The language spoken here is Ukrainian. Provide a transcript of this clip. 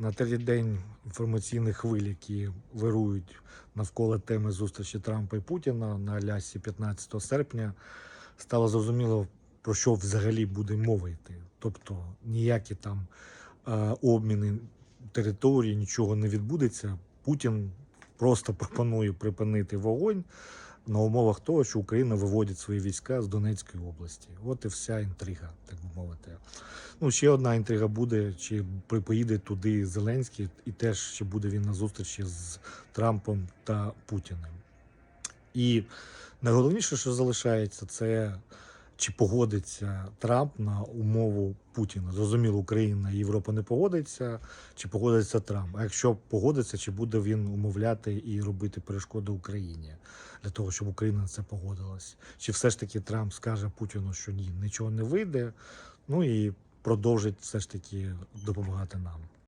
На третій день інформаційних хвиль, які вирують навколо теми зустрічі Трампа і Путіна на Алясі 15 серпня, стало зрозуміло, про що взагалі буде мова йти. Тобто ніякі там е, обміни території, нічого не відбудеться. Путін просто пропонує припинити вогонь на умовах того, що Україна виводить свої війська з Донецької області. От і вся інтрига, так би мовити. Ну, ще одна інтрига буде, чи поїде туди Зеленський, і теж чи буде він на зустрічі з Трампом та Путіним. І найголовніше, що залишається, це чи погодиться Трамп на умову Путіна. Зрозуміло, Україна Європа не погодиться, чи погодиться Трамп. А якщо погодиться, чи буде він умовляти і робити перешкоди Україні для того, щоб Україна на це погодилась? Чи все ж таки Трамп скаже Путіну, що ні, нічого не вийде, ну і продовжить все ж таки допомагати нам.